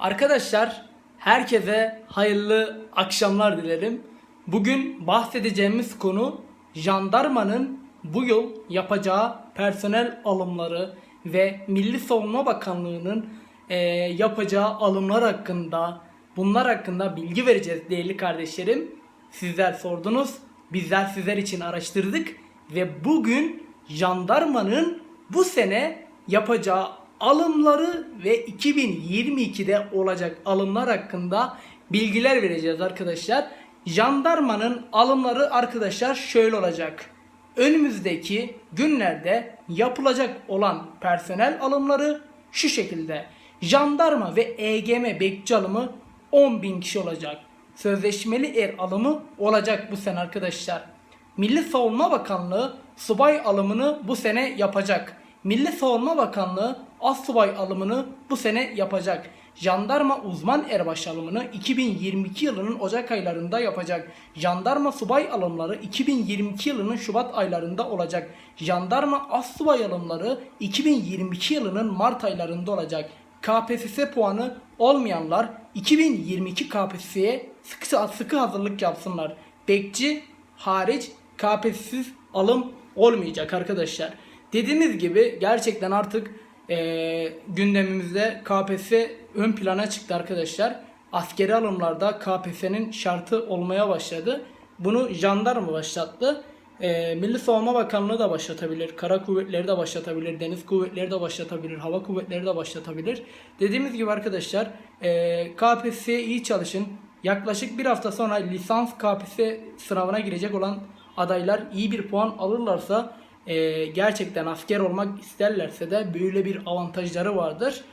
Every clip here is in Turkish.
Arkadaşlar herkese hayırlı akşamlar dilerim. Bugün bahsedeceğimiz konu jandarmanın bu yıl yapacağı personel alımları ve Milli Savunma Bakanlığı'nın eee, yapacağı alımlar hakkında bunlar hakkında bilgi vereceğiz değerli kardeşlerim. Sizler sordunuz, bizler sizler için araştırdık ve bugün jandarmanın bu sene yapacağı alımları ve 2022'de olacak alımlar hakkında bilgiler vereceğiz arkadaşlar. Jandarmanın alımları arkadaşlar şöyle olacak. Önümüzdeki günlerde yapılacak olan personel alımları şu şekilde. Jandarma ve EGM bekçi alımı 10.000 kişi olacak. Sözleşmeli er alımı olacak bu sene arkadaşlar. Milli Savunma Bakanlığı subay alımını bu sene yapacak. Milli Savunma Bakanlığı assubay alımını bu sene yapacak. Jandarma uzman erbaş alımını 2022 yılının Ocak aylarında yapacak. Jandarma subay alımları 2022 yılının Şubat aylarında olacak. Jandarma assubay alımları 2022 yılının Mart aylarında olacak. KPSS puanı olmayanlar 2022 KPSS'ye sıkı, sıkı hazırlık yapsınlar. Bekçi hariç KPSS'siz alım olmayacak arkadaşlar. Dediğimiz gibi gerçekten artık eee, gündemimizde KPSS ön plana çıktı arkadaşlar. Askeri alımlarda KPSS'nin şartı olmaya başladı. Bunu jandarma başlattı. Eee, Milli Savunma Bakanlığı da başlatabilir. Kara kuvvetleri de başlatabilir. Deniz kuvvetleri de başlatabilir. Hava kuvvetleri de başlatabilir. Dediğimiz gibi arkadaşlar eee KPSS'ye iyi çalışın. Yaklaşık bir hafta sonra lisans KPSS sınavına girecek olan adaylar iyi bir puan alırlarsa eee, gerçekten asker olmak isterlerse de böyle bir avantajları vardır.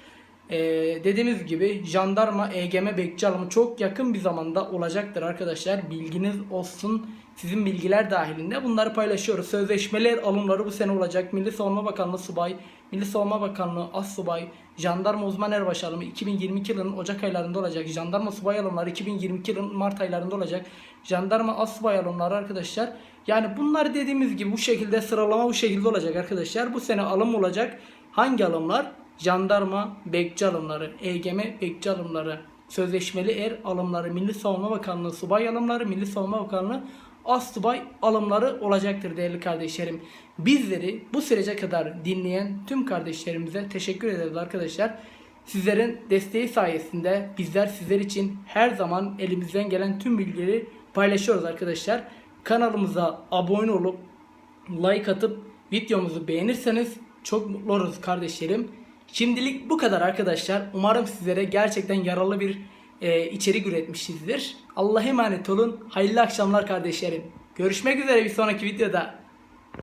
Eee, dediğimiz gibi jandarma EGM bekçi alımı çok yakın bir zamanda olacaktır arkadaşlar. Bilginiz olsun. Sizin bilgiler dahilinde bunları paylaşıyoruz. Sözleşmeler alımları bu sene olacak. Milli Savunma Bakanlığı subay, Milli Savunma Bakanlığı as subay, jandarma uzman erbaş alımı 2022 yılının Ocak aylarında olacak. Jandarma subay alımları 2022 yılının Mart aylarında olacak. Jandarma as subay alımları arkadaşlar. Yani bunlar dediğimiz gibi bu şekilde sıralama bu şekilde olacak arkadaşlar. Bu sene alım olacak. Hangi alımlar? Jandarma bekçi alımları, EGM bekçi alımları, sözleşmeli er alımları, Milli Savunma Bakanlığı subay alımları, Milli Savunma Bakanlığı astubay alımları olacaktır değerli kardeşlerim. Bizleri bu sürece kadar dinleyen tüm kardeşlerimize teşekkür ederiz arkadaşlar. Sizlerin desteği sayesinde bizler sizler için her zaman elimizden gelen tüm bilgileri paylaşıyoruz arkadaşlar. Kanalımıza abone olup like atıp videomuzu beğenirseniz çok mutlu oluruz kardeşlerim. Şimdilik bu kadar arkadaşlar. Umarım sizlere gerçekten yararlı bir e, içerik üretmişizdir. Allah'a emanet olun. Hayırlı akşamlar kardeşlerim. Görüşmek üzere bir sonraki videoda.